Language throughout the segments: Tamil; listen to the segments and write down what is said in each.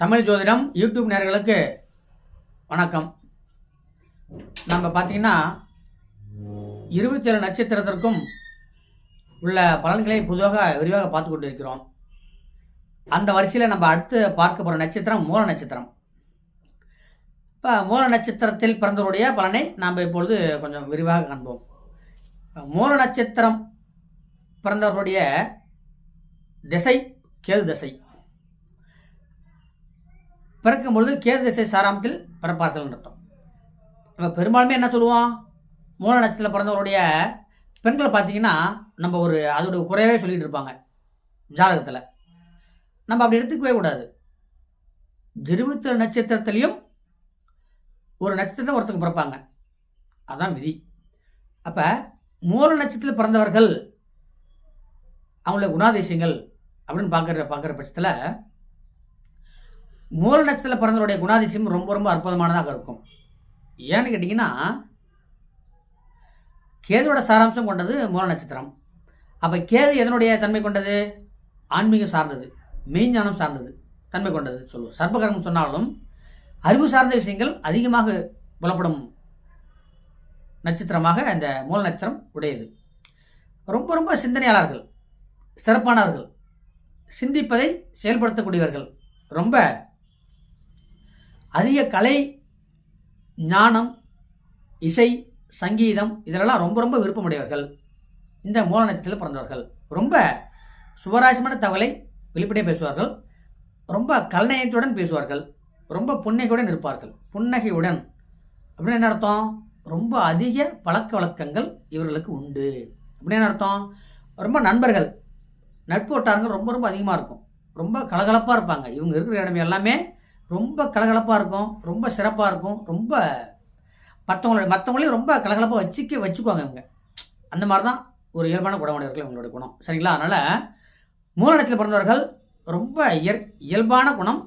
தமிழ் ஜோதிடம் யூடியூப் நேர்களுக்கு வணக்கம். நம்ம பார்த்தீங்கன்னா இருபத்தேழு நட்சத்திரத்திற்கும் உள்ள பலன்களை பொதுவாக விரிவாக பார்த்து கொண்டு இருக்கிறோம் அந்த வரிசையில் நம்ம அடுத்து பார்க்க போகிற நட்சத்திரம் மூல நட்சத்திரம். இப்போ மூல நட்சத்திரத்தில் பிறந்தவருடைய பலனை நாம் இப்பொழுது கொஞ்சம் விரிவாக காண்போம். மூல நட்சத்திரம் பிறந்தவர்களுடைய திசை கேது திசை. பிறக்கும் பொழுது கேது திசை சாராமத்தில் பிறப்பார்கள் அர்த்தம். நம்ம பெரும்பாலுமே என்ன சொல்லுவோம் மூல நட்சத்திரத்தில் பிறந்தவருடைய பெண்களை பார்த்தீங்கன்னா நம்ம ஒரு அதோட குறையவே சொல்லிகிட்டு இருப்பாங்க. ஜாதகத்தில். நம்ம அப்படி எடுத்துக்கவே கூடாது. இருபத்தேழு நட்சத்திரத்துலேயும் ஒரு நட்சத்திரத்தை ஒருத்தங்க பிறப்பாங்க. அதுதான் விதி. அப்போ மூல நட்சத்திரத்தில் பிறந்தவர்கள் அவங்களுடைய குணாதிசயங்கள் அப்படின்னு பார்க்குற பார்க்குற பட்சத்தில் மூல நட்சத்திரத்தில் பிறந்தவருடைய குணாதிசயம் ரொம்ப ரொம்ப அற்புதமானதாக இருக்கும். ஏன்னு கேட்டிங்கன்னா கேதுவோட சாராம்சம் கொண்டது மூல நட்சத்திரம். அப்போ கேது எதனுடைய தன்மை கொண்டது? ஆன்மீகம் சார்ந்தது. மெய்ஞானம் சார்ந்தது. தன்மை கொண்டது சொல்லுவோம். சர்ப்பகரம் சொன்னாலும் அறிவு சார்ந்த விஷயங்கள் அதிகமாக புலப்படும் நட்சத்திரமாக இந்த மூல நட்சத்திரம் உடையது. ரொம்ப ரொம்ப சிந்தனையாளர்கள் சிறப்பானவர்கள் சிந்திப்பதை செயல்படுத்தக்கூடியவர்கள் ரொம்ப அதிக கலை ஞானம் இசை சங்கீதம் இதிலெல்லாம் ரொம்ப ரொம்ப விருப்பமுடையவர்கள். இந்த மூல நட்சத்திரத்தில் பிறந்தவர்கள். ரொம்ப சுவராசியமான தகவலை வெளிப்படையாக பேசுவார்கள். ரொம்ப கல்நயத்துடன் பேசுவார்கள். ரொம்ப புன்னகையுடன் இருப்பார்கள். புன்னகையுடன். அப்படின்னு என்ன அர்த்தம்? ரொம்ப அதிக பழக்க வழக்கங்கள் இவர்களுக்கு உண்டு. அப்படின்னு என்ன அர்த்தம்? ரொம்ப நண்பர்கள். நட்பு வட்டாரங்கள் ரொம்ப ரொம்ப அதிகமாக இருக்கும். ரொம்ப கலகலப்பாக இருப்பாங்க. இவங்க இருக்கிற இடம் எல்லாமே ரொம்ப கலகலப்பாக இருக்கும் ரொம்ப சிறப்பாக இருக்கும் ரொம்ப மற்றவங்களோட மற்றவங்களையும் ரொம்ப கலகலப்பாக வச்சுக்க வச்சுக்குவாங்க இவங்க. அந்த மாதிரி தான் ஒரு இயல்பான குணமுடையவர்கள் இவங்களோட குணம். சரிங்களா? அதனால் மூலநடத்தில் பிறந்தவர்கள் ரொம்ப இயற் இயல்பான குணம்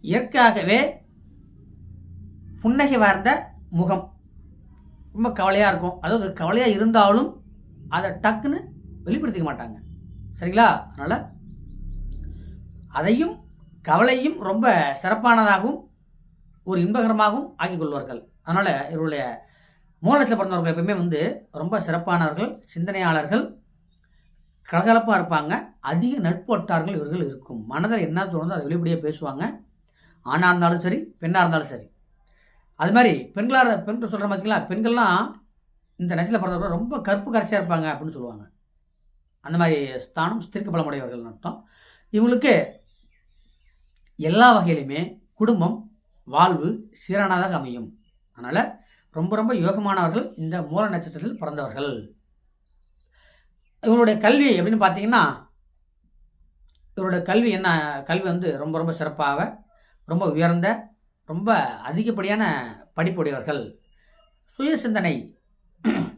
இயற்கையாகவே புன்னகை வார்ந்த முகம். ரொம்ப கவலையாக இருக்கும். அதாவது கவலையாக இருந்தாலும் அதை டக்குன்னு வெளிப்படுத்திக்க மாட்டாங்க. சரிங்களா? அதனால் அதையும் கவலையும் ரொம்ப சிறப்பானதாகவும் ஒரு இன்பகரமாகவும் ஆக்கிக் கொள்வார்கள். அதனால் இவருடைய மூலத்தில் பிறந்தவர்கள் எப்பவுமே வந்து ரொம்ப சிறப்பானவர்கள் சிந்தனையாளர்கள் கலகலப்பாக இருப்பாங்க. அதிக நட்பு வட்டார்கள் இவர்கள் இருக்கும். மனதில் என்ன தோணுதோ அதை வெளிப்படையாக பேசுவாங்க. ஆணாக இருந்தாலும் சரி பெண்ணாக இருந்தாலும் சரி. அது மாதிரி பெண்களாக பெண்கள் சொல்கிற பார்த்தீங்களா பெண்கள்லாம் இந்த நெசில் பிறந்தவர்கள் ரொம்ப கருப்பு கரைச்சியாக இருப்பாங்க அப்படின்னு சொல்லுவாங்க. அந்த மாதிரி ஸ்தானம் ஸ்திரிக்க பலமுடையவர்கள் அர்த்தம். இவங்களுக்கு எல்லா வகையிலுமே குடும்பம் வாழ்வு சீரானதாக அமையும். அதனால் ரொம்ப ரொம்ப யோகமானவர்கள் இந்த மூல நட்சத்திரத்தில் பிறந்தவர்கள். இவங்களுடைய கல்வி எப்படின்னு பார்த்தீங்கன்னா இவருடைய கல்வி என்ன கல்வி வந்து ரொம்ப ரொம்ப சிறப்பாக ரொம்ப உயர்ந்த ரொம்ப அதிகப்படியான படிப்புடையவர்கள். சுய சிந்தனை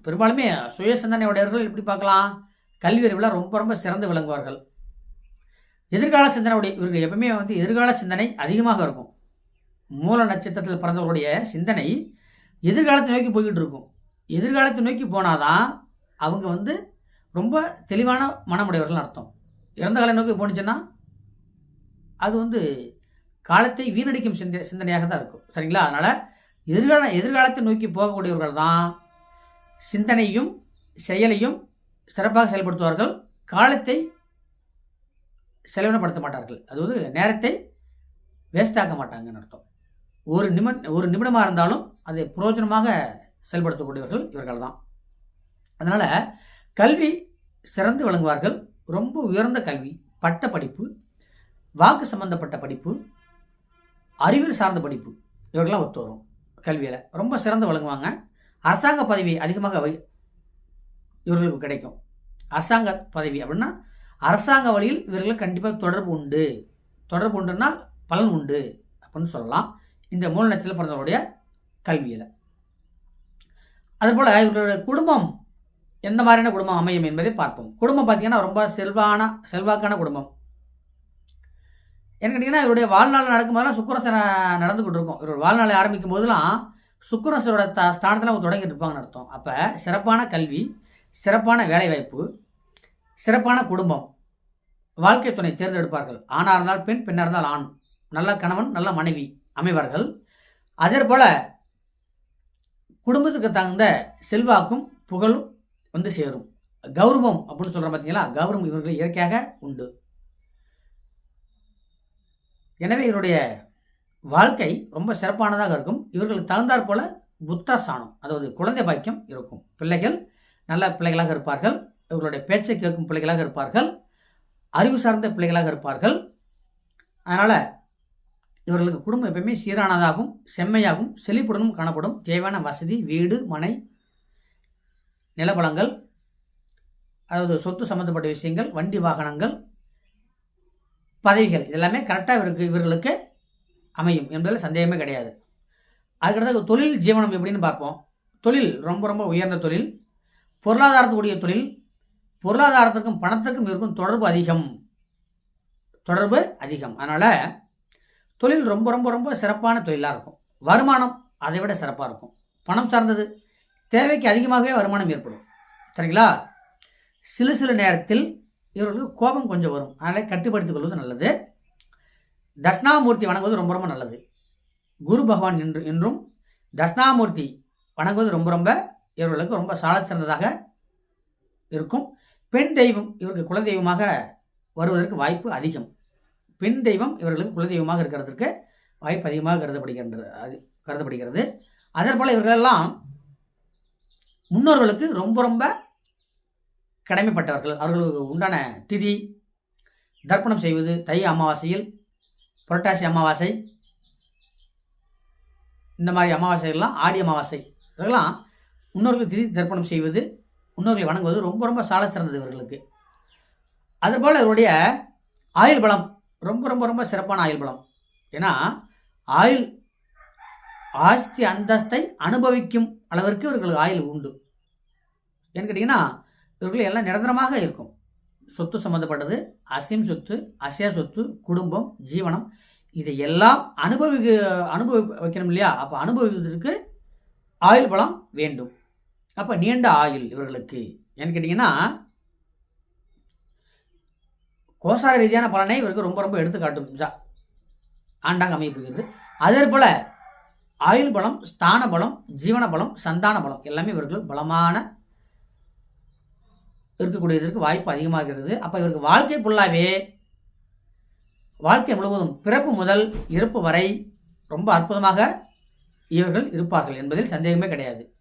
பெரும்பாலுமே சுய சிந்தனையுடையவர்கள் எப்படி பார்க்கலாம்? கல்வி அறிவில் ரொம்ப ரொம்ப சிறந்து விளங்குவார்கள். எதிர்கால சிந்தனை உடைய எப்பவுமே வந்து எதிர்கால சிந்தனை அதிகமாக இருக்கும். மூல நட்சத்திரத்தில் பிறந்தவர்களுடைய சிந்தனை எதிர்காலத்தை நோக்கி போய்கிட்டு இருக்கும். எதிர்காலத்தை நோக்கி போனாதான் அவங்க வந்து ரொம்ப தெளிவான மனமுடையவர்கள் அர்த்தம். இறந்த காலம் நோக்கி போணுச்சுன்னா அது வந்து காலத்தை வீணடிக்கும் சிந்த சிந்தனையாக தான் இருக்கும். சரிங்களா? அதனால் எதிர்கால எதிர்காலத்தை நோக்கி போகக்கூடியவர்கள் தான் சிந்தனையும் செயலையும் சிறப்பாக செயல்படுத்துவார்கள். காலத்தை செலவினப்படுத்த மாட்டார்கள் அதாவது நேரத்தை வேஸ்ட் ஆக்க மாட்டாங்கன்னு அர்த்தம். ஒரு நிம ஒரு நிமிடமாக இருந்தாலும் அதை புரோஜனமாக செயல்படுத்தக்கூடியவர்கள் இவர்கள் தான் அதனால் கல்வி சிறந்து விளங்குவார்கள். ரொம்ப உயர்ந்த கல்வி பட்ட படிப்பு வாக்கு சம்பந்தப்பட்ட படிப்பு அறிவியல் சார்ந்த படிப்பு இவர்கள்லாம் ஒத்து வரும் கல்வியில். ரொம்ப சிறந்து விளங்குவாங்க. அரசாங்க பதவி அதிகமாக வை இவர்களுக்கு கிடைக்கும். அரசாங்க பதவி அப்படின்னா அரசாங்க வழியில் இவர்கள் கண்டிப்பாக தொடர்பு உண்டு. தொடர்பு உண்டுனால் பலன் உண்டு அப்படின்னு சொல்லலாம். இந்த மூல நட்சத்திரத்தில் பிறந்தவருடைய கல்வியில் அதுபோல் இவர்களுடைய குடும்பம் எந்த மாதிரியான குடும்பம் அமையும் என்பதை பார்ப்போம். குடும்பம் பார்த்தீங்கன்னா ரொம்ப செல்வான செல்வாக்கான குடும்பம். என்ன கேட்டிங்கன்னா இவருடைய வாழ்நாள் நடக்கும்போதெல்லாம் சுக்கரசனை நடந்துக்கிட்டு இருக்கும். இவரோட வாழ்நாளை ஆரம்பிக்கும் போதெல்லாம் சுக்கரசனோட த ஸ்தானத்தில் அவங்க தொடங்கிட்டு இருப்பாங்கன்னு அர்த்தம். அப்போ சிறப்பான கல்வி சிறப்பான வேலைவாய்ப்பு சிறப்பான குடும்பம். வாழ்க்கை துணை தேர்ந்தெடுப்பார்கள். ஆணாக இருந்தால் பெண் பெண்ணாக இருந்தால் ஆண். நல்ல கணவன் நல்ல மனைவி அமைவார்கள். அதே போல் குடும்பத்துக்கு தகுந்த செல்வாக்கும் புகழும் வந்து சேரும். கௌரவம் அப்படின்னு சொல்கிறோம் பார்த்தீங்களா கௌரவம் இவர்கள் இயற்கையாக உண்டு. எனவே இவருடைய வாழ்க்கை ரொம்ப சிறப்பானதாக இருக்கும். இவர்களுக்கு தகுந்தாற் போல புத்தஸ்தானம் அதாவது குழந்தை பாக்கியம் இருக்கும். பிள்ளைகள் நல்ல பிள்ளைகளாக இருப்பார்கள். இவர்களுடைய பேச்சை கேட்கும் பிள்ளைகளாக இருப்பார்கள். அறிவு சார்ந்த பிள்ளைகளாக இருப்பார்கள். அதனால் இவர்களுக்கு குடும்பம் எப்பயுமே சீரானதாகவும் செம்மையாகவும் செழிப்புடனும் காணப்படும். தேவையான வசதி வீடு மனை நிலவளங்கள் அதாவது சொத்து சம்மந்தப்பட்ட விஷயங்கள் வண்டி வாகனங்கள் பதவிகள் இதெல்லாமே கரெக்டாக இவருக்கு இவர்களுக்கு அமையும் என்பதில் சந்தேகமே கிடையாது. அதுக்கடுத்து தொழில் ஜீவனம் எப்படின்னு பார்ப்போம். தொழில் ரொம்ப ரொம்ப உயர்ந்த தொழில். பொருளாதாரத்துக்குரிய தொழில் பொருளாதாரத்திற்கும் பணத்துக்கும் இருக்கும் தொடர்பு அதிகம். தொடர்பு அதிகம். அதனால் தொழில் ரொம்ப ரொம்ப ரொம்ப சிறப்பான தொழிலாக இருக்கும். வருமானம் அதை விட சிறப்பாக இருக்கும். பணம் சார்ந்தது தேவைக்கு அதிகமாகவே வருமானம் ஏற்படும். சரிங்களா? சில சில நேரத்தில் இவர்களுக்கு கோபம் கொஞ்சம் வரும். அதனால் கட்டுப்படுத்திக் கொள்வது நல்லது. தட்சிணாமூர்த்தி வணங்குவது ரொம்ப ரொம்ப நல்லது. குரு பகவான் என்று என்றும் தட்சிணாமூர்த்தி வணங்குவது ரொம்ப ரொம்ப இவர்களுக்கு ரொம்ப சாலச்சிறந்ததாக இருக்கும். பெண் தெய்வம் இவருக்கு குலதெய்வமாக வருவதற்கு வாய்ப்பு அதிகம். பெண் தெய்வம் இவர்களுக்கு குலதெய்வமாக இருக்கிறதுக்கு வாய்ப்பு அதிகமாக கருதப்படுகின்றது அது கருதப்படுகிறது. அதற்போல் இவர்களெல்லாம் முன்னோர்களுக்கு ரொம்ப ரொம்ப கடமைப்பட்டவர்கள். அவர்களுக்கு உண்டான திதி தர்ப்பணம் செய்வது தை அமாவாசையில் புரட்டாசி அமாவாசை இந்த மாதிரி அமாவாசைகள்லாம் ஆடி அமாவாசை இதெல்லாம் முன்னோர்கள் திதி தர்ப்பணம் செய்வது முன்னோர்களை வணங்குவது ரொம்ப ரொம்ப சால சிறந்தது இவர்களுக்கு. அதுபோல் இவருடைய ஆயுள் பலம் ரொம்ப ரொம்ப ரொம்ப சிறப்பான ஆயுள் பலம். ஏன்னா ஆயுள் ஆஸ்தி அந்தஸ்தை அனுபவிக்கும் அளவிற்கு இவர்களுக்கு ஆயுள் உண்டு. ஏன்னு கேட்டிங்கன்னா இவர்கள் எல்லாம் நிரந்தரமாக இருக்கும். சொத்து சம்மந்தப்பட்டது அசையும் சொத்து அசையா சொத்து குடும்பம் ஜீவனம் இதை எல்லாம் அனுபவிக்க அனுபவி வைக்கணும் இல்லையா? அப்போ அனுபவிப்பதற்கு ஆயுள் பலம் வேண்டும். அப்போ நீண்ட ஆயுள் இவர்களுக்கு. ஏன்னு கேட்டிங்கன்னா கோசார ரீதியான பலனை இவருக்கு ரொம்ப ரொம்ப எடுத்துக்காட்டும். ஆண்டாக அமைய போகிறது. அதே போல் ஆயுள் பலம் ஸ்தான பலம் ஜீவன பலம் சந்தான பலம் எல்லாமே இவர்களுக்கு பலமான இருக்கக்கூடியதற்கு வாய்ப்பு அதிகமாக இருக்கிறது. அப்போ இவருக்கு வாழ்க்கை ஃபுல்லாகவே வாழ்க்கை முழுவதும் பிறப்பு முதல் இறப்பு வரை ரொம்ப அற்புதமாக இவர்கள் இருப்பார்கள் என்பதில் சந்தேகமே கிடையாது.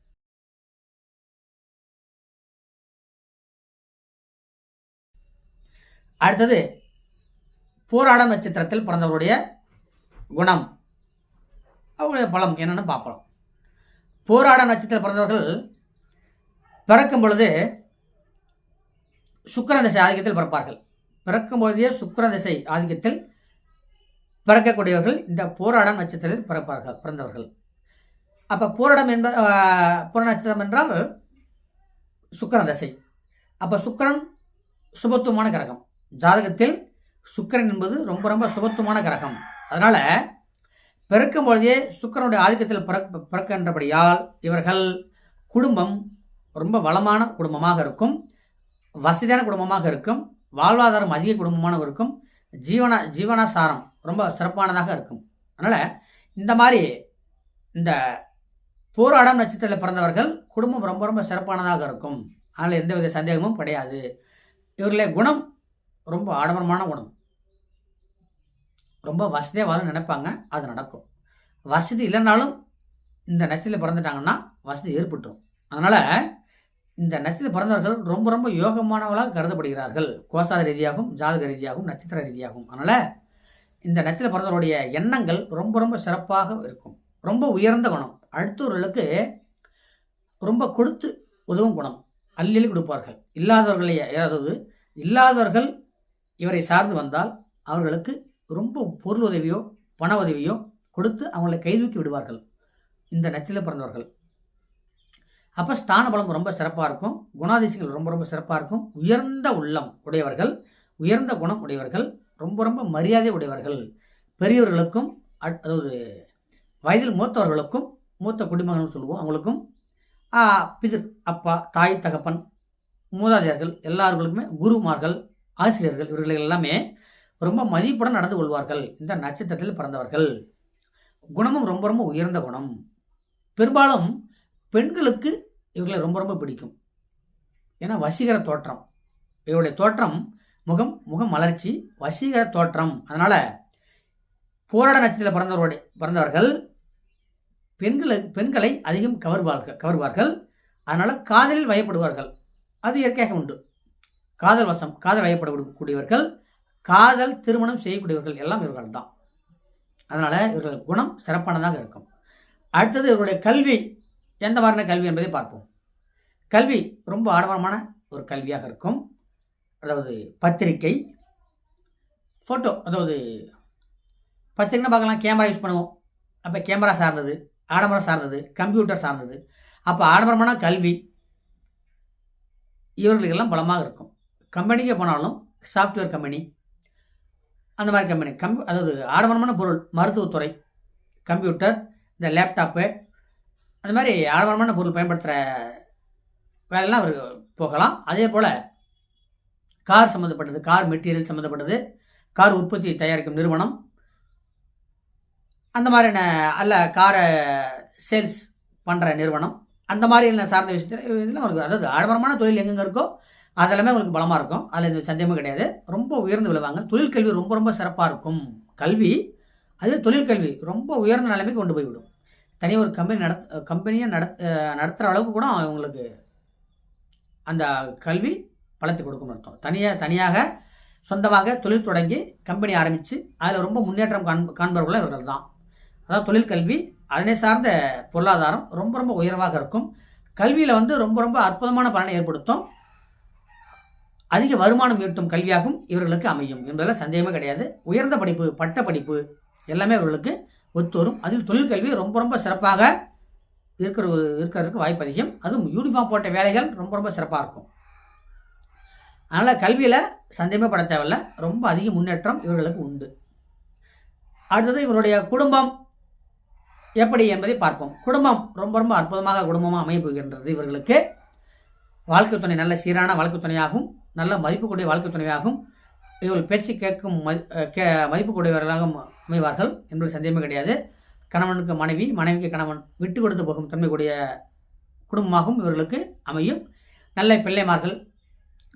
அடுத்தது போராட நட்சத்திரத்தில் பிறந்தவருடைய குணம். அவருடைய பலம் என்னென்னு பார்ப்போம். போராட நட்சத்திரம் பிறந்தவர்கள் பிறக்கும் பொழுது சுக்கரன் திசை ஆதிக்கத்தில் பிறப்பார்கள். பிறக்கும் பொழுதே சுக்கரன் திசை ஆதிக்கத்தில் பிறக்கக்கூடியவர்கள் இந்த போராடம் நட்சத்திரத்தில் பிறப்பார்கள் பிறந்தவர்கள். அப்போ போராடம் என்ப பூர நட்சத்திரம் என்றால் சுக்கரன் திசை. அப்போ சுக்கரன் சுபத்துவமான கிரகம். ஜாதகத்தில் சுக்கரன் என்பது ரொம்ப ரொம்ப சுபத்துவமான கிரகம். அதனால் பிறக்கும் பொழுதே சுக்கரனுடைய ஆதிக்கத்தில் பிறக் பிறக்கின்றபடியால் இவர்கள் குடும்பம் ரொம்ப வளமான குடும்பமாக இருக்கும். வசதியான குடும்பமாக இருக்கும். வாழ்வாதாரம் அதிக குடும்பமான இருக்கும். ஜீவன ஜீவனாசாரம் ரொம்ப சிறப்பானதாக இருக்கும். அதனால் இந்த மாதிரி இந்த போராடம் நட்சத்திரத்தில் பிறந்தவர்கள் குடும்பம் ரொம்ப ரொம்ப சிறப்பானதாக இருக்கும். அதில் எந்தவித சந்தேகமும் கிடையாது. இவர்களே குணம் ரொம்ப ஆடம்பரமான குணம் ரொம்ப வசதியாக வரும் நினைப்பாங்க அது நடக்கும். வசதி இல்லைனாலும் இந்த நட்சத்திரத்தில் பிறந்துட்டாங்கன்னா வசதி ஏற்பட்டுரும். அதனால் இந்த நட்சத்திர பிறந்தவர்கள் ரொம்ப ரொம்ப யோகமானவர்களாக கருதப்படுகிறார்கள். கோசார ரீதியாகவும் ஜாதக ரீதியாகவும் நட்சத்திர ரீதியாகவும். அதனால் இந்த நட்சத்திர பிறந்தவருடைய எண்ணங்கள் ரொம்ப ரொம்ப சிறப்பாக இருக்கும். ரொம்ப உயர்ந்த குணம். அடுத்தவர்களுக்கு ரொம்ப கொடுத்து உதவும் குணம். அள்ளில் கொடுப்பார்கள். இல்லாதவர்களையே அதாவது இல்லாதவர்கள் இவரை சார்ந்து வந்தால் அவர்களுக்கு ரொம்ப பொருள் உதவியோ பண உதவியோ கொடுத்து அவங்களை கைதூக்கி விடுவார்கள். இந்த நச்சில பிறந்தவர்கள். அப்போ ஸ்தான பலம் ரொம்ப சிறப்பாக இருக்கும். குணாதிசயங்கள் ரொம்ப ரொம்ப சிறப்பாக இருக்கும். உயர்ந்த உள்ளம் உடையவர்கள் உயர்ந்த குணம் உடையவர்கள் ரொம்ப ரொம்ப மரியாதை உடையவர்கள். பெரியவர்களுக்கும் அதாவது வயதில் மூத்தவர்களுக்கும் மூத்த குடிமகன் சொல்லுவோம் அவங்களுக்கும் பிதிர் அப்பா தாய் தகப்பன் மூதாதையர்கள் எல்லாருக்குமே குருமார்கள் ஆசிரியர்கள் இவர்கள் எல்லாமே ரொம்ப மதிப்புடன் நடந்து கொள்வார்கள். இந்த நட்சத்திரத்தில் பிறந்தவர்கள். குணமும் ரொம்ப ரொம்ப உயர்ந்த குணம். பெரும்பாலும் பெண்களுக்கு இவர்களை ரொம்ப ரொம்ப பிடிக்கும். ஏன்னா வசீகர தோற்றம். இவருடைய தோற்றம் முகம் முகம் மலர்ச்சி வசீகர தோற்றம். அதனால் போராட நட்சத்திரத்தில் பிறந்தவருடைய பிறந்தவர்கள் பெண்களை பெண்களை அதிகம் கவர்வார்கள் கவர்வார்கள். அதனால் காதலில் வயப்படுவார்கள். அது இயற்கையாக உண்டு. காதல் வசம் காதல் வயப்படக்கூடியவர்கள் காதல் திருமணம் செய்யக்கூடியவர்கள் எல்லாம் இவர்கள் தான் அதனால் இவர்கள் குணம் சிறப்பானதாக இருக்கும். அடுத்தது இவருடைய கல்வி. எந்த மாதிரியான கல்வி என்பதை பார்ப்போம். கல்வி ரொம்ப ஆடம்பரமான ஒரு கல்வியாக இருக்கும். அதாவது பத்திரிக்கை ஃபோட்டோ அதாவது பத்திரிக்கைனா பார்க்கலாம் கேமரா யூஸ் பண்ணுவோம். அப்போ கேமரா சார்ந்தது ஆடம்பரம் சார்ந்தது கம்ப்யூட்டர் சார்ந்தது. அப்போ ஆடம்பரமான கல்வி இவர்களுக்கெல்லாம் பலமாக இருக்கும். கம்பெனிக்கே போனாலும் சாஃப்ட்வேர் கம்பெனி அந்த மாதிரி கம்பெனி கம் அதாவது ஆடம்பரமான பொருள் மருத்துவத்துறை கம்ப்யூட்டர் இந்த லேப்டாப்பு அந்த மாதிரி ஆடம்பரமான பொருள் பயன்படுத்துகிற வேலையெல்லாம் அவர் போகலாம். அதே போல் கார் சம்மந்தப்பட்டது கார் மெட்டீரியல் சம்மந்தப்பட்டது கார் உற்பத்தி தயாரிக்கும் நிறுவனம் அந்த மாதிரியான அல்ல காரை சேல்ஸ் பண்ணுற நிறுவனம் அந்த மாதிரியான சார்ந்த விஷயத்தில் இதெல்லாம் அவருக்கு அதாவது ஆடம்பரமான தொழில் எங்கெங்கே இருக்கோ அதெல்லாமே உங்களுக்கு பலமாக இருக்கும். அதில் எந்த சந்தேகமும் கிடையாது. ரொம்ப உயர்ந்து விழுவாங்க. தொழில் கல்வி ரொம்ப ரொம்ப சிறப்பாக இருக்கும். கல்வி அது தொழில் கல்வி. ரொம்ப உயர்ந்த நிலைமைக்கு கொண்டு போய்விடும். தனி ஒரு கம்பெனி நடத் கம்பெனியை நடத் நடத்துகிற அளவுக்கு கூட அவங்களுக்கு அந்த கல்வி பலத்தை கொடுக்கும் அர்த்தம். தனியாக தனியாக சொந்தமாக தொழில் தொடங்கி கம்பெனி ஆரம்பித்து அதில் ரொம்ப முன்னேற்றம் காண் காண்பவர்கள் இவர்கள் தான். அதாவது தொழில் கல்வி அதனை சார்ந்த பொருளாதாரம் ரொம்ப ரொம்ப உயர்வாக இருக்கும். கல்வியில் வந்து ரொம்ப ரொம்ப அற்புதமான பலனை ஏற்படுத்தும். அதிக வருமானம் ஈட்டும் கல்வியாகவும் இவர்களுக்கு அமையும் என்பதில் சந்தேகமே கிடையாது. உயர்ந்த படிப்பு பட்ட படிப்பு எல்லாமே இவர்களுக்கு ஒத்து வரும் அதில் தொழிற்கல்வி ரொம்ப ரொம்ப சிறப்பாக இருக்கிற இருக்கிறதுக்கு வாய்ப்பு அதிகம். அதுவும் யூனிஃபார்ம் போட்ட வேலைகள் ரொம்ப ரொம்ப சிறப்பாக இருக்கும். அதனால் கல்வியில் சந்தேகமே பட தேவையில்ல. ரொம்ப அதிக முன்னேற்றம் இவர்களுக்கு உண்டு. அடுத்தது இவருடைய குடும்பம் எப்படி என்பதை பார்ப்போம். குடும்பம் ரொம்ப ரொம்ப அற்புதமாக குடும்பமாக அமைய போகின்றது இவர்களுக்கு. வாழ்க்கை துணை நல்ல சீரான வாழ்க்கை துணையாகும். நல்ல மதிப்புக்குடைய வாழ்க்கை துணையாகும் இவர்கள் பேச்சு கேட்கும் மதி கே மதிப்புக்கூடியவர்களாக அமைவார்கள் என்பது சந்தேகமே கிடையாது. கணவனுக்கு மனைவி மனைவிக்கு கணவன் விட்டு கொடுத்து போகும் தன்மைக்கூடிய குடும்பமாகவும் இவர்களுக்கு அமையும். நல்ல பிள்ளைமார்கள்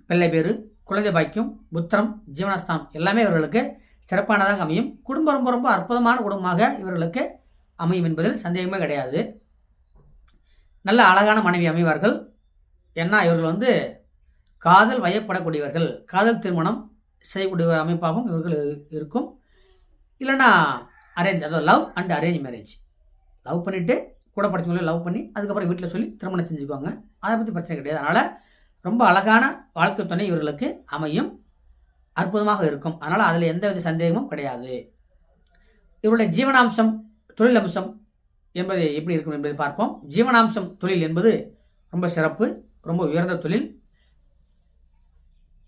பிள்ளை பேரு குழந்தை பாய்க்கும் புத்திரம் ஜீவனஸ்தானம் எல்லாமே இவர்களுக்கு சிறப்பானதாக அமையும். குடும்பம் ரொம்ப ரொம்ப அற்புதமான குடும்பமாக இவர்களுக்கு அமையும் என்பதில் சந்தேகமே கிடையாது. நல்ல அழகான மனைவி அமைவார்கள். ஏன்னா இவர்கள் வந்து காதல் வயப்படக்கூடியவர்கள் காதல் திருமணம் செய்யக்கூடிய அமைப்பாகவும் இவர்கள் இருக்கும். இல்லைன்னா அரேஞ்ச் அதாவது love and arrange marriage love பண்ணிவிட்டு கூட படித்தவங்களே லவ் பண்ணி அதுக்கப்புறம் வீட்டில் சொல்லி திருமணம் செஞ்சுக்குவாங்க. அதை பற்றி பிரச்சனை கிடையாது. அதனால் ரொம்ப அழகான வாழ்க்கை துணை இவர்களுக்கு அமையும். அற்புதமாக இருக்கும். அதனால் அதில் எந்த வித சந்தேகமும் கிடையாது. இவருடைய ஜீவனாம்சம் தொழில் அம்சம் என்பது எப்படி இருக்கும் என்பதை பார்ப்போம். ஜீவனாம்சம் தொழில் என்பது ரொம்ப சிறப்பு ரொம்ப உயர்ந்த தொழில்.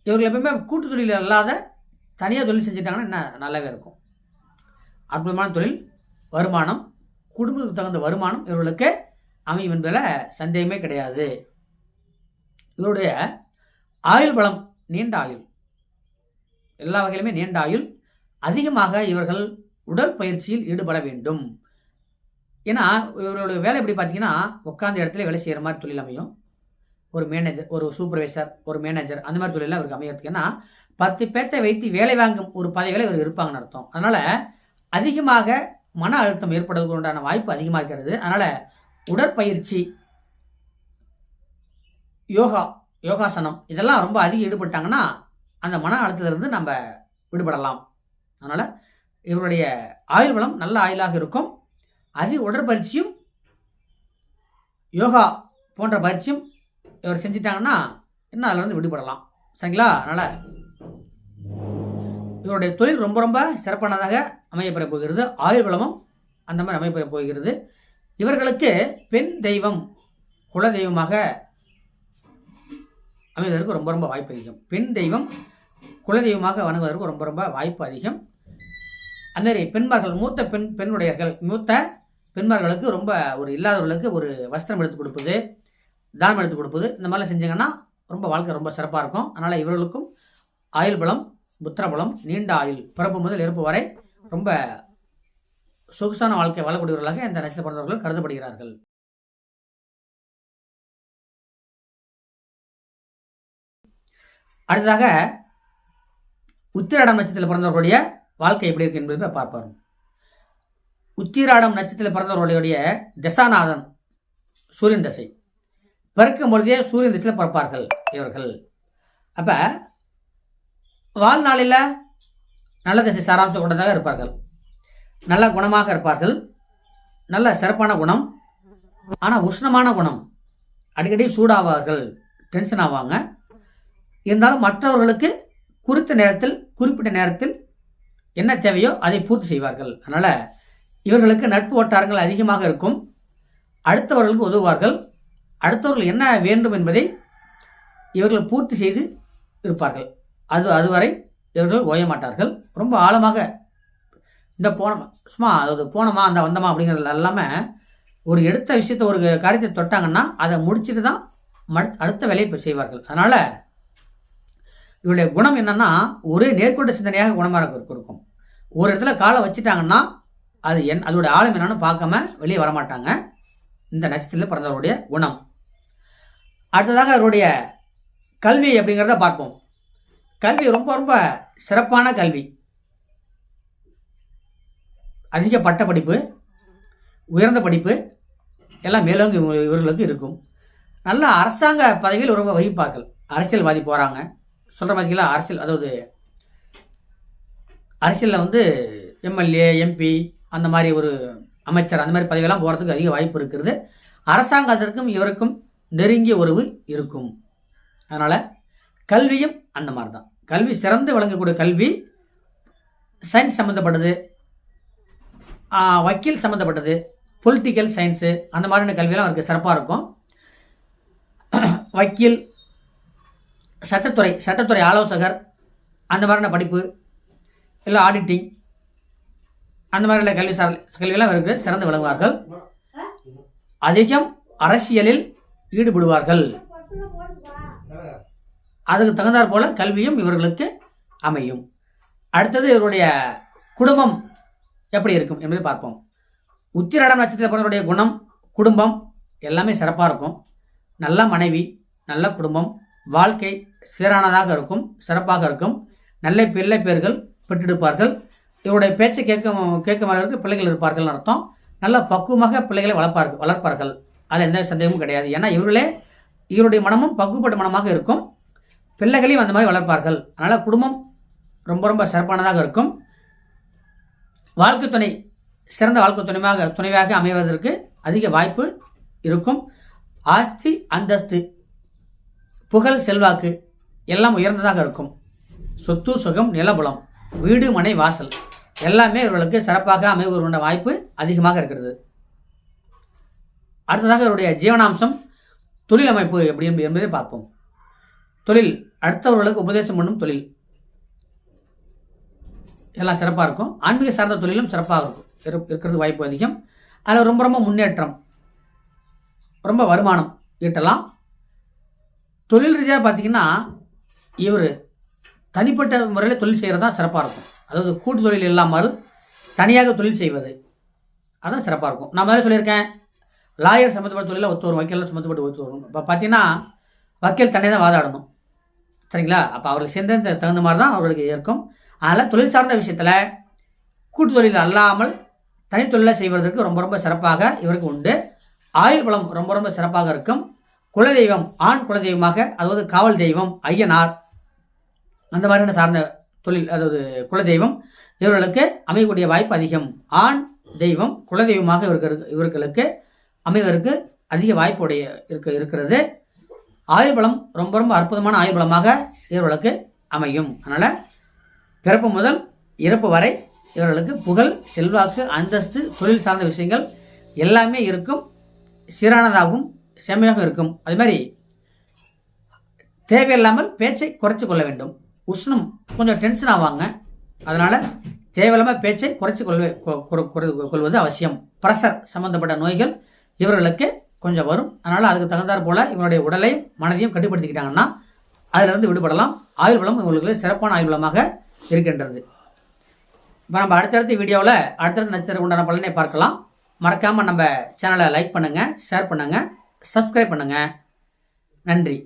இவர்கள் எப்பவுமே கூட்டு தொழில் அல்லாத தனியாக தொழில் செஞ்சுட்டாங்கன்னா என்ன? நல்லாவே இருக்கும். அற்புதமான தொழில் வருமானம் குடும்பத்துக்கு தகுந்த வருமானம் இவர்களுக்கு அமையும் என்பதில் சந்தேகமே கிடையாது. இவருடைய ஆயுள் பலம் நீண்ட ஆயுள். எல்லா வகையிலுமே நீண்ட ஆயுள். அதிகமாக இவர்கள் உடல் பயிற்சியில் ஈடுபட வேண்டும். ஏன்னா இவருடைய வேலை எப்படி பார்த்தீங்கன்னா உட்காந்த இடத்துல வேலை செய்கிற மாதிரி தொழில் அமையும். ஒரு மேனேஜர் ஒரு சூப்பர்வைசர் ஒரு மேனேஜர் அந்த மாதிரி தொழிலாம் அவருக்கு அமையறதுக்கு ஏன்னா பத்து பேர்த்தை வைத்து வேலை வாங்கும் ஒரு பதவியில் இவர் இருப்பாங்கன்னு அர்த்தம். அதனால் அதிகமாக மன அழுத்தம் ஏற்படுவதற்கு உண்டான வாய்ப்பு அதிகமாக இருக்கிறது. அதனால் உடற்பயிற்சி யோகா யோகாசனம் இதெல்லாம் ரொம்ப அதிகம் ஈடுபட்டாங்கன்னா அந்த மன அழுத்தத்திலிருந்து நம்ம விடுபடலாம். அதனால் இவருடைய ஆயுள் வளம் நல்ல ஆயுளாக இருக்கும். அது உடற்பயிற்சியும் யோகா போன்ற பயிற்சியும் இவர் செஞ்சிட்டாங்கன்னா இன்னும் அதில் இருந்து விடுபடலாம். சரிங்களா? அதனால் இவருடைய தொழில் ரொம்ப ரொம்ப சிறப்பானதாக அமையப்பெற போகிறது. ஆயுள் வளமும் அந்த மாதிரி அமையப்பெற போகிறது. இவர்களுக்கு பெண் தெய்வம் குல தெய்வமாக அமைவதற்கு ரொம்ப ரொம்ப வாய்ப்பு அதிகம். பெண் தெய்வம் குலதெய்வமாக வணங்குவதற்கு ரொம்ப ரொம்ப வாய்ப்பு அதிகம். அந்தமாரி பெண்மார்கள் மூத்த பெண் பெண்ணுடையர்கள் மூத்த பெண்மார்களுக்கு ரொம்ப ஒரு இல்லாதவர்களுக்கு ஒரு வஸ்திரம் எடுத்து கொடுப்பது. தானம் எடுத்து கொடுப்பது. இந்த மாதிரிலாம் செஞ்சிங்கன்னா ரொம்ப வாழ்க்கை ரொம்ப சிறப்பாக இருக்கும். அதனால் இவர்களுக்கும் ஆயுள் பலம் புத்திரபலம் நீண்ட ஆயுள் பிறப்பு முதல் இறப்பு வரை ரொம்ப சொகுசான வாழ்க்கை வாழக்கூடியவர்களாக இந்த நட்சத்திர பிறந்தவர்கள் கருதப்படுகிறார்கள். அடுத்ததாக உத்திராடம் நட்சத்திரத்தில் பிறந்தவர்களுடைய வாழ்க்கை எப்படி இருக்கு என்பதை பார்ப்போம். உத்திராடம் நட்சத்திரத்தில் பிறந்தவர்களுடைய தசாநாதன் சூரியன் தசை. பிறக்கும் பொழுதே சூரியன் திசையில் பிறப்பார்கள் இவர்கள். அப்போ வாழ்நாளில் நல்ல திசை சாராம்சம் கொண்டதாக இருப்பார்கள். நல்ல குணமாக இருப்பார்கள். நல்ல சிறப்பான குணம். ஆனால் உஷ்ணமான குணம். அடிக்கடி சூடாவார்கள் டென்ஷன் ஆவாங்க. இருந்தாலும் மற்றவர்களுக்கு குறித்த நேரத்தில் குறிப்பிட்ட நேரத்தில் என்ன தேவையோ அதை பூர்த்தி செய்வார்கள். அதனால் இவர்களுக்கு நட்பு வட்டாரங்கள் அதிகமாக இருக்கும். அடுத்தவர்களுக்கு உதவுவார்கள். அடுத்தவர்கள் என்ன வேண்டும் என்பதை இவர்கள் பூர்த்தி செய்து இருப்பார்கள். அது அதுவரை இவர்கள் ஓய மாட்டார்கள். ரொம்ப ஆழமாக இந்த போனோம் சும்மா அதாவது போனோமா அந்த வந்தோமா அப்படிங்கிறது இல்லாமல் ஒரு எடுத்த விஷயத்தை ஒரு காரியத்தை தொட்டாங்கன்னா அதை முடிச்சுட்டு தான் மடு அடுத்த வேலையை இப்போ செய்வார்கள். அதனால் இவருடைய குணம் என்னன்னா ஒரே நேர்கொண்ட சிந்தனையாக குணமாக இருக்கும். ஒரு இடத்துல காலை வச்சுட்டாங்கன்னா அது என் அதோடைய ஆழம் என்னன்னு பார்க்காம வெளியே வரமாட்டாங்க. இந்த நட்சத்திரத்தில் பிறந்தவருடைய குணம். அடுத்ததாக அவருடைய கல்வி அப்படிங்கிறத பார்ப்போம். கல்வி ரொம்ப ரொம்ப சிறப்பான கல்வி. அதிக பட்ட படிப்பு உயர்ந்த படிப்பு எல்லாம் மேலோங்கி இவர்களுக்கு இருக்கும். நல்ல அரசாங்க பதவியில் ரொம்ப வகிப்பார்கள். அரசியல்வாதி போகிறாங்க சொல்கிற மாதிரிலாம் அரசியல் அதாவது அரசியலில் வந்து எம்எல்ஏ எம்பி அந்த மாதிரி ஒரு அமைச்சர் அந்த மாதிரி பதவியெல்லாம் போகிறதுக்கு அதிக வாய்ப்பு இருக்கிறது. அரசாங்கத்திற்கும் இவருக்கும் நெருங்கிய உறவு இருக்கும். அதனால் கல்வியும் அந்த மாதிரி தான் கல்வி சிறந்து விளங்கக்கூடிய கல்வி சயின்ஸ் சம்மந்தப்பட்டது வக்கீல் சம்மந்தப்பட்டது பொலிட்டிக்கல் சயின்ஸு அந்த மாதிரியான கல்வியெல்லாம் அவருக்கு சிறப்பாக இருக்கும். வக்கீல் சட்டத்துறை சட்டத்துறை ஆலோசகர் அந்த மாதிரியான படிப்பு இல்லை ஆடிட்டிங் அந்த மாதிரியான கல்வி சார் கல்வியெல்லாம் இவருக்கு சிறந்து விளங்குவார்கள். அதிகம் அரசியலில் ஈடுபடுவார்கள். அதுக்கு தகுந்தாற் போல கல்வியும் இவர்களுக்கு அமையும். அடுத்தது இவருடைய குடும்பம் எப்படி இருக்கும் என்பதை பார்ப்போம். உத்திராடம் நட்சத்திரத்தில் பிறந்தவருடைய குணம் குடும்பம் எல்லாமே சிறப்பாக இருக்கும். நல்ல மனைவி நல்ல குடும்பம் வாழ்க்கை சீரானதாக இருக்கும் சிறப்பாக இருக்கும். நல்ல பிள்ளை பேர்கள் பெற்றெடுப்பார்கள் இவருடைய பேச்சை கேட்க கேட்க அளவிற்கு பிள்ளைகள் இருப்பார்கள் அர்த்தம். நல்ல பக்குவமாக பிள்ளைகளை வளர்ப்பார்கள் வளர்ப்பார்கள். அதில் எந்த சந்தேகமும் கிடையாது. ஏன்னா இவர்களே இவருடைய மனமும் பக்குவப்பட்ட மனமாக இருக்கும். பிள்ளைகளையும் அந்த மாதிரி வளர்ப்பார்கள். அதனால் குடும்பம் ரொம்ப ரொம்ப சிறப்பானதாக இருக்கும். வாழ்க்கை துணை சிறந்த வாழ்க்கை துணையாக துணைவாக அமைவதற்கு அதிக வாய்ப்பு இருக்கும். ஆஸ்தி அந்தஸ்து புகழ் செல்வாக்கு எல்லாம் உயர்ந்ததாக இருக்கும். சொத்து சுகம் நிலபுலம் வீடு மனை வாசல் எல்லாமே இவர்களுக்கு சிறப்பாக அமைவதற்கான வாய்ப்பு அதிகமாக இருக்கிறது. அடுத்ததாக இவருடைய ஜீவனாம்சம் தொழில் அமைப்பு எப்படி என்பதை பார்ப்போம். தொழில் அடுத்தவர்களுக்கு உபதேசம் பண்ணும் தொழில். எல்லாம் சிறப்பாக இருக்கும். ஆன்மீக சார்ந்த தொழிலும் சிறப்பாக இருக்கும். இரு- இருக்கிறது வாய்ப்பு அதிகம். அதில் ரொம்ப ரொம்ப முன்னேற்றம் ரொம்ப வருமானம் ஈட்டலாம். தொழில் ரீதியாக பார்த்தீங்கன்னா இவர் தனிப்பட்ட முறையில் தொழில் செய்கிறது தான் சிறப்பாக இருக்கும். அதாவது கூட்டு தொழில் இல்லாமல் தனியாக தொழில் செய்வது அதான் சிறப்பாக இருக்கும். நான் முதல்ல சொல்லியிருக்கேன். லாயர் சம்மந்தப்பட்ட தொழிலில் ஒத்து வரும் வக்கீல் சம்மந்தப்பட்டு ஒத்து வரும். இப்போ பார்த்தீங்கன்னா வக்கீல் தனியாக தான் வாதாடணும். சரிங்களா? அப்போ அவர்களுக்கு சேர்ந்த தகுந்த மாதிரி தான் அவர்களுக்கு இருக்கும். அதனால் தொழில் சார்ந்த விஷயத்தில் கூட்டு தொழில் அல்லாமல் தனித்தொழிலை செய்வதற்கு ரொம்ப ரொம்ப சிறப்பாக இவருக்கு உண்டு. ஆயுள் பலம் ரொம்ப ரொம்ப சிறப்பாக இருக்கும். குலதெய்வம் ஆண் குலதெய்வமாக அதாவது காவல் தெய்வம் ஐயனார் அந்த மாதிரியான சார்ந்த தொழில் அதாவது குலதெய்வம் இவர்களுக்கு அமையக்கூடிய வாய்ப்பு அதிகம். ஆண் தெய்வம் குலதெய்வமாக இவருக்கு இவர்களுக்கு அமைவதற்கு அதிக வாய்ப்புடைய இருக்க இருக்கிறது. ஆயுள் பலம் ரொம்ப ரொம்ப அற்புதமான ஆயுள் பலமாக இவர்களுக்கு அமையும். அதனால் பிறப்பு முதல் இறப்பு வரை இவர்களுக்கு புகழ் செல்வாக்கு அந்தஸ்து தொழில் சார்ந்த விஷயங்கள் எல்லாமே இருக்கும். சீரானதாகவும் செம்மையாக இருக்கும். அது மாதிரி தேவையில்லாமல் பேச்சை குறைச்சி கொள்ள வேண்டும். உஷ்ணம் கொஞ்சம் டென்ஷன் ஆவாங்க. அதனால் தேவையில்லாமல் பேச்சை குறைச்சி கொள்வே கொ- கொள்வது அவசியம். ப்ரெஷர் சம்பந்தப்பட்ட நோய்கள் இவர்களுக்கு கொஞ்சம் வரும். அதனால் அதுக்கு தகுந்தாற் போல் இவருடைய உடலையும் மனதையும் கட்டுப்படுத்திக்கிட்டாங்கன்னா அதிலிருந்து விடுபடலாம். ஆயுள் வளம் இவர்களுக்கு சிறப்பான ஆயுள் வளமாக இருக்கின்றது. இப்போ நம்ம அடுத்தடுத்த வீடியோவில் அடுத்தடுத்த நட்சத்திரம் உண்டான பலனை பார்க்கலாம். மறக்காமல் நம்ம சேனலை லைக் பண்ணுங்கள் ஷேர் பண்ணுங்கள் சப்ஸ்கிரைப் பண்ணுங்கள் நன்றி.